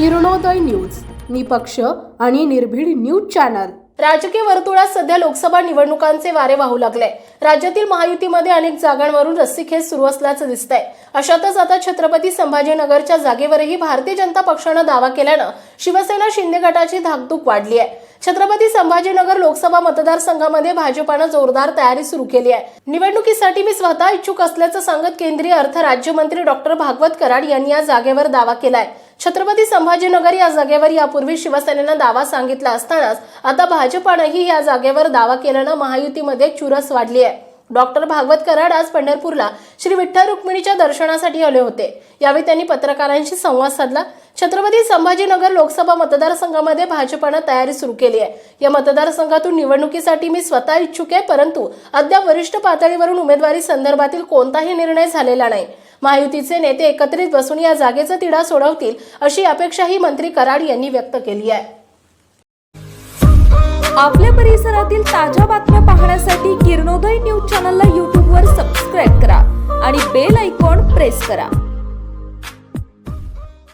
Kiranoday news. निपक्ष आणि निर्भीड न्यूज चॅनल. राजकीय वर्तुळात सध्या लोकसभा निवडणुकांचे वारे वाहू लागले. राज्यातील महायुतीमध्ये अनेक जागांवरून रस्सीखेच सुरू असल्याचं दिसतंय. अशातच आता छत्रपती संभाजीनगरच्या जागेवरही भारतीय जनता पक्षानं दावा केल्यानं शिवसेना शिंदे गटाची धाकधूक वाढली आहे छत्रपती संभाजीनगर लोकसभा मतदारसंघामध्ये भाजपानं जोरदार तयारी सुरू केली आहे. निवडणुकीसाठी मी स्वतः इच्छुक असल्याचं सांगत केंद्रीय अर्थ राज्यमंत्री डॉक्टर भागवत कराड यांनी या जागेवर दावा केलाय. छत्रपती संभाजीनगर या जागेवर यापूर्वी शिवसेनेनं दावा सांगितला असतानाच आता भाजपानंही या जागेवर दावा केल्यानं महायुतीमध्ये चुरस वाढली आहे. डॉक्टर भागवत कराड आज पंढरपूरला श्री विठ्ठल रुक्मिणीच्या दर्शनासाठी आले होते. यावेळी त्यांनी पत्रकारांशी संवाद साधला. छत्रपती संभाजीनगर लोकसभा मतदारसंघामध्ये भाजपानं तयारी सुरू केली आहे. या मतदारसंघातून निवडणुकीसाठी मी स्वतः इच्छुक आहे परंतु अद्याप वरिष्ठ पातळीवरून उमेदवारी संदर्भातील कोणताही निर्णय झालेला नाही. महायुतीचे नेते एकत्रित बसून या जागेचा तिढा सोडवतील अशी अपेक्षाही मंत्री कराड यांनी व्यक्त केली आहे. आपल्या परिसरातील ताज्या बातम्या पाहण्यासाठी किरणोदय न्यूज चॅनलला यूट्यूबवर सबस्क्राईब करा आणि बेल ऐकॉन प्रेस करा.